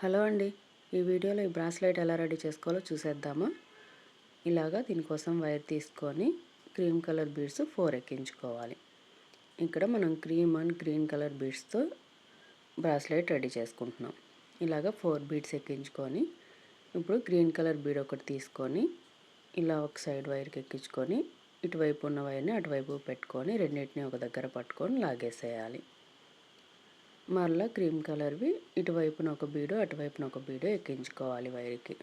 Hello అండి. ఈ వీడియోలో ఈ బ్రాస్లైట్ ఎలా రెడీ చేసుకోవాలో చూసేద్దామా. ఇలాగా దీనికోసం వైర్ తీసుకొని క్రీమ్ కలర్ బీడ్స్ ఫోర్ ఎక్కించుకోవాలి. ఇక్కడ మనం క్రీమ్ అండ్ గ్రీన్ కలర్ బీడ్స్తో బ్రాస్లైట్ రెడీ చేసుకుంటున్నాం. ఇలాగా ఫోర్ బీడ్స్ ఎక్కించుకొని ఇప్పుడు గ్రీన్ కలర్ బీడ్ ఒకటి తీసుకొని ఇలా ఒక సైడ్ వైర్కి ఎక్కించుకొని ఇటువైపు ఉన్న వైర్ని అటువైపు పెట్టుకొని రెండింటిని ఒక దగ్గర పట్టుకొని లాగేసేయాలి. మరలా క్రీమ్ కలర్వి ఇటువైపున ఒక బీడు అటువైపున ఒక బీడు ఎక్కించుకోవాలి వైర్కి.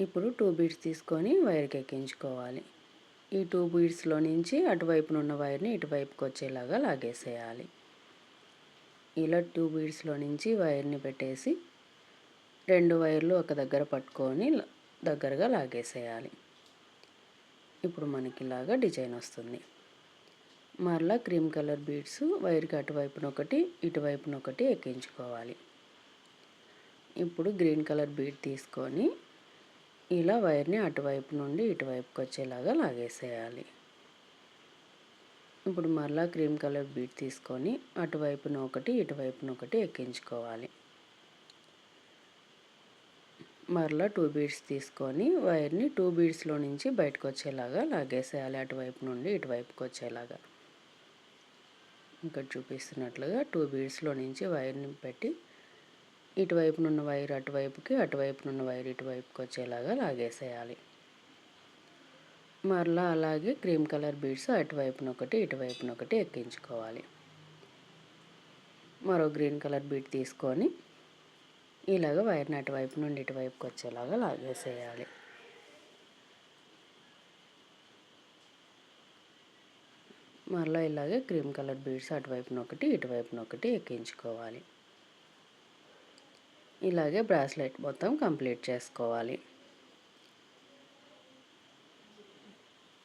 ఇప్పుడు టూ బీడ్స్ తీసుకొని వైర్కి ఎక్కించుకోవాలి. ఈ టూ బీడ్స్లో నుంచి అటువైపున ఉన్న వైర్ని ఇటువైపుకి వచ్చేలాగా లాగేసేయాలి. ఇలా టూ బీడ్స్లో నుంచి వైర్ని పెట్టేసి రెండు వైర్లు ఒక దగ్గర పట్టుకొని దగ్గరగా లాగేసేయాలి. ఇప్పుడు మనకి ఇలాగా డిజైన్ వస్తుంది. మరలా క్రీమ్ కలర్ బీడ్స్ వైర్కి అటువైపున ఒకటి ఇటువైపున ఒకటి ఎక్కించుకోవాలి. ఇప్పుడు గ్రీన్ కలర్ బీడ్ తీసుకొని ఇలా వైర్ని అటువైపు నుండి ఇటువైపుకి వచ్చేలాగా లాగేసేయాలి. ఇప్పుడు మరలా క్రీమ్ కలర్ బీడ్ తీసుకొని అటువైపున ఒకటి ఇటువైపున ఒకటి ఎక్కించుకోవాలి. మరలా టూ బీడ్స్ తీసుకొని వైర్ని టూ బీడ్స్లో నుంచి బయటకు వచ్చేలాగా లాగేసేయాలి అటువైపు నుండి ఇటువైపుకి వచ్చేలాగా. ఇక్కడ చూపిస్తున్నట్లుగా టూ బీడ్స్లో నుంచి వైర్ని పెట్టి ఇటువైపునున్న వైర్ అటువైపుకి అటువైపునున్న వైర్ ఇటువైపుకి వచ్చేలాగా లాగేసేయాలి. మరలా అలాగే క్రీమ్ కలర్ బీడ్స్ అటువైపున ఒకటి ఇటువైపున ఒకటి ఎక్కించుకోవాలి. మరో గ్రీన్ కలర్ బీట్ తీసుకొని ఇలాగ వైర్ని అటువైపు నుండి ఇటువైపుకి వచ్చేలాగా లాగేసేయాలి. మరలా ఇలాగే క్రీమ్ కలర్ బీడ్స్ అటువైపున ఒకటి ఇటువైపున ఒకటి ఎక్కించుకోవాలి. ఇలాగే బ్రాస్లెట్ మొత్తం కంప్లీట్ చేసుకోవాలి.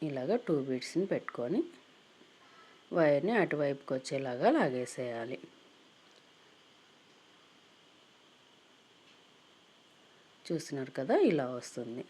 ఇలాగ టూ బీడ్స్ని పెట్టుకొని వైర్ని అటువైపుకి వచ్చేలాగా లాగేసేయాలి. చూస్తున్నారు కదా ఇలా వస్తుంది.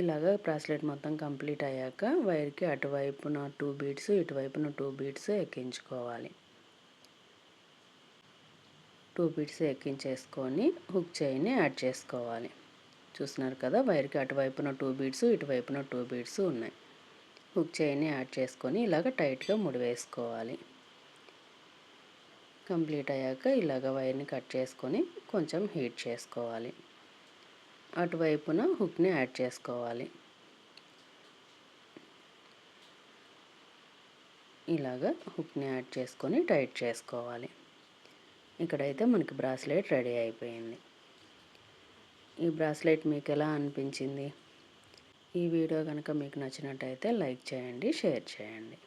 ఇలాగ బ్రాస్లెట్ మొత్తం కంప్లీట్ అయ్యాక వైర్కి అటువైపున టూ బీడ్స్ ఇటువైపున టూ బీడ్స్ ఎక్కించుకోవాలి. టూ బీడ్స్ ఎక్కించేసుకొని హుక్ చైన్ని యాడ్ చేసుకోవాలి. చూస్తున్నారు కదా వైర్కి అటువైపున టూ బీడ్స్ ఇటువైపున టూ బీడ్స్ ఉన్నాయి. హుక్ చైన్ని యాడ్ చేసుకొని ఇలాగ టైట్గా ముడివేసుకోవాలి కంప్లీట్ అయ్యాక ఇలాగ వైర్ని కట్ చేసుకొని కొంచెం హీట్ చేసుకోవాలి. అటువైపున హుక్ని యాడ్ చేసుకోవాలి. ఇలాగా హుక్ని యాడ్ చేసుకొని టైట్ చేసుకోవాలి. ఇక్కడైతే మనకి బ్రాస్లెట్ రెడీ అయిపోయింది. ఈ బ్రాస్లెట్ మీకు ఎలా అనిపించింది? ఈ వీడియో కనుక మీకు నచ్చినట్టయితే లైక్ చేయండి షేర్ చేయండి.